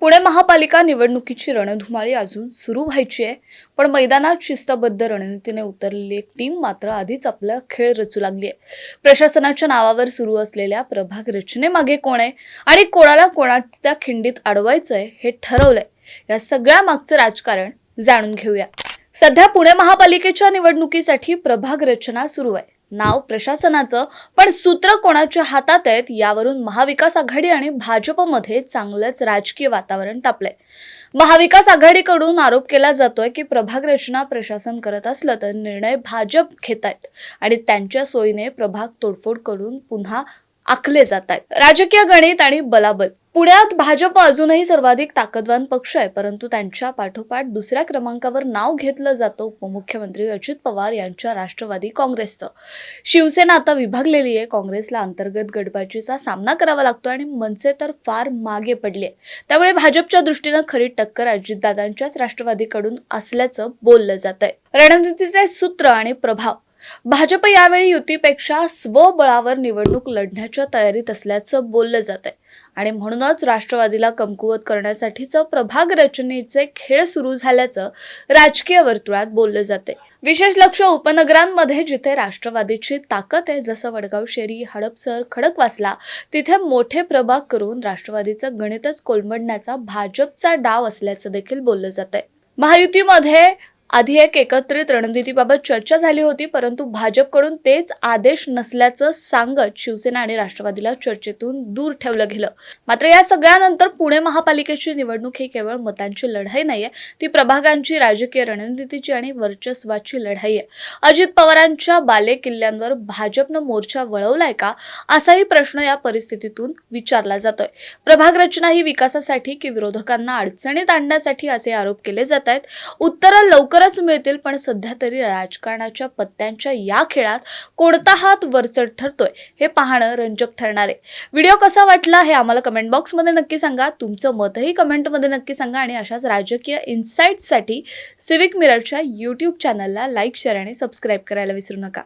पुणे महापालिका निवडणुकीची रणधुमाळी अजून सुरू व्हायची आहे. पण मैदानात शिस्तबद्ध रणनीतीने उतरलेली एक टीम मात्र आधीच आपला खेळ रचू लागली आहे. प्रशासनाच्या नावावर सुरू असलेल्या प्रभाग रचनेमागे कोण आहे आणि कोणाला कोणाच्या खिंडीत अडवायचं आहे हे ठरवलंय. या सगळ्या मागचं राजकारण जाणून घेऊया. सध्या पुणे महापालिकेच्या निवडणुकीसाठी प्रभाग रचना सुरू आहे. नाव प्रशासनाचं पण सूत्र कोणाच्या हातात आहेत यावरून महाविकास आघाडी आणि भाजपमध्ये चांगलंच राजकीय वातावरण तापलंय. महाविकास आघाडीकडून आरोप केला जातोय की प्रभाग रचना प्रशासन करत असलं तर निर्णय भाजप घेत आहेत आणि त्यांच्या सोयीने प्रभाग तोडफोड करून पुन्हा आखले जात आहेत राजकीय गणित आणि बलाबल. पुण्यात भाजप अजूनही सर्वाधिक ताकदवान पक्ष आहे परंतु त्यांच्या पाठोपाठ दुसऱ्या क्रमांकावर नाव घेतलं जातं उपमुख्यमंत्री अजित पवार यांच्या राष्ट्रवादी काँग्रेसचं. शिवसेना आता विभागलेली आहे काँग्रेसला अंतर्गत गडबाजीचा सामना करावा लागतो आणि मनसे तर फार मागे पडली आहे. त्यामुळे भाजपच्या दृष्टीनं खरी टक्कर अजितदादांच्याच राष्ट्रवादीकडून असल्याचं बोललं जात आहे रणनीतीचे सूत्र आणि प्रभाव. भाजप यावेळी युतीपेक्षा स्वबळावर निवडणूक लढण्याच्या तयारीत असल्याचं बोललं जात आहे आणि म्हणूनच राष्ट्रवादीला कमकुवत करण्यासाठीचं प्रभाग रचनेचे खेळ सुरू झाल्याचं राजकीय वर्तुळात बोललं जाते विशेष लक्ष उपनगरांमध्ये जिथे राष्ट्रवादीची ताकद आहे जसं वडगाव शेरी हडपसर खडकवासला तिथे मोठे प्रभाग करून राष्ट्रवादीचं गणितच कोलमडण्याचा भाजपचा डाव असल्याचं देखील बोललं जात आहे महायुतीमध्ये आधी एक एकत्रित रणनीतीबाबत चर्चा झाली होती परंतु भाजपकडून तेच आदेश नसल्याचं सांगत शिवसेना आणि राष्ट्रवादीला चर्चेतून दूर ठेवलं गेलं. मात्र या सगळ्यानंतर पुणे महापालिकेची निवडणूक ही केवळ मतांची लढाई नाहीये ती प्रभागांची राजकीय रणनीतीची आणि वर्चस्वाची लढाई आहे. अजित पवारांच्या बाले किल्ल्यांवर भाजपनं मोर्चा वळवलाय का असाही प्रश्न या परिस्थितीतून विचारला जातोय. प्रभाग रचना ही विकासासाठी की विरोधकांना अडचणीत आणण्यासाठी असे आरोप केले जात आहेत? उत्तरं लवकरच मिळतील पण सध्या तरी राजकारणाच्या पत्त्यांच्या या खेळात कोणता हात वरचढ ठरतोय हे पाहणं रंजक ठरणार आहे. व्हिडिओ कसा वाटला हे आम्हाला कमेंट बॉक्समध्ये नक्की सांगा. तुमचं मतही कमेंटमध्ये नक्की सांगा आणि अशाच राजकीय इन्साईटसाठी सिविक मिररच्या यूट्यूब चॅनलला लाईक शेअर आणि सबस्क्राईब करायला विसरू नका.